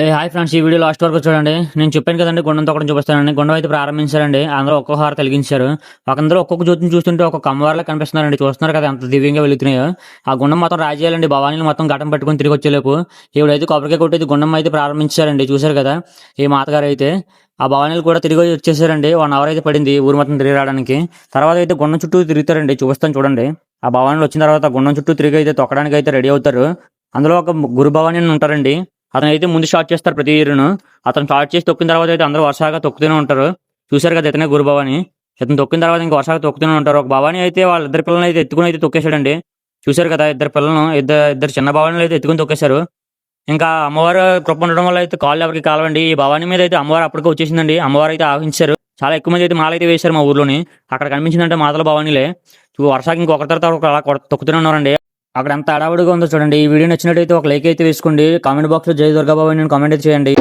ఏ hi friends ఈ video last వరకు చూడండి. నేను చెప్పాను కదండి గుండం తొక్కడం చూపిస్తానండి. గుండం అయితే ప్రారంభించారండి. అందరూ ఒక్కొక్క హార తొలగించారు. ఒకందరూ ఒక్కొక్క జ్యోతిని చూస్తుంటే ఒక కమ్మవారిలా కనిపిస్తున్నారండి. చూస్తున్నారు కదా ఎంత దివ్యంగా వెళుతున్నాయో ఆ గుండం మొత్తం రాజేయాలండి. భవానీలు మొత్తం ఘటం పట్టుకొని తిరిగి వచ్చేలోపు ఈవిడైతే కొబ్బరికాయ కొట్టేది గుండం అయితే ప్రారంభించారండి. చూశారు కదా ఈ మాతగారు అయితే. ఆ భవానీలు కూడా తిరిగి వచ్చేసారండి. వన్ అవర్ అయితే పడింది ఊరు మొత్తం తిరిగి రావడానికి. తర్వాత అయితే గుండం చుట్టూ తిరుగుతారండి. చూపిస్తాను చూడండి. ఆ భవానీలు వచ్చిన తర్వాత గుండం చుట్టూ తిరిగి అయితే తొక్కడానికి అయితే రెడీ అవుతారు. అందులో ఒక గురు భవానీ ఉంటారండి. అతను అయితే ముందు స్టార్ట్ చేస్తారు ప్రతి ఇయర్ను అతను స్టార్ట్ చేసి తొక్కిన తర్వాత అయితే అందరూ వరుసగా తొక్కుతూనే ఉంటారు. చూశారు కదా ఇతనే గురు ఇతను తొక్కిన తర్వాత ఇంకా వరుసగా తొక్కుతూనే ఉంటారు. ఒక భవాని అయితే వాళ్ళ ఇద్దరు పిల్లల్ని అయితే ఎత్తుకుని అయితే తొక్కేశాడండి. చూశారు కదా ఇద్దరు పిల్లలను. ఇద్దరు ఇద్దరు చిన్న భవానీలు అయితే ఎత్తుకుని తొక్కేశారు. ఇంకా అమ్మవారు కృప ఉండడం వల్ల అయితే కాళ్ళు ఎవరికి కాలవండి. ఈ భవాని మీద అయితే అమ్మవారు అప్పటికే వచ్చేసిందండి. అమ్మవారు అయితే ఆహించారు చాలా ఎక్కువ మంది అయితే మాల అయితే వేశారు మా ఊర్లోని. అక్కడ కనిపించిందంటే మాతల భవానీలే. చూ- వరుసగా ఇంకొకరి తర్వాత అలా తొక్కుతూనే ఉన్నారండి. అక్కడ ఎంత అడావుడిగా ఉందో చూడండి. ఈ వీడియో నచ్చినట్టయితే ఒక లైక్ అయితే వేసుకోండి. కామెంట్ బాక్స్లో జై దుర్గాబాబు నేను కామెంట్ అయితే చేయండి.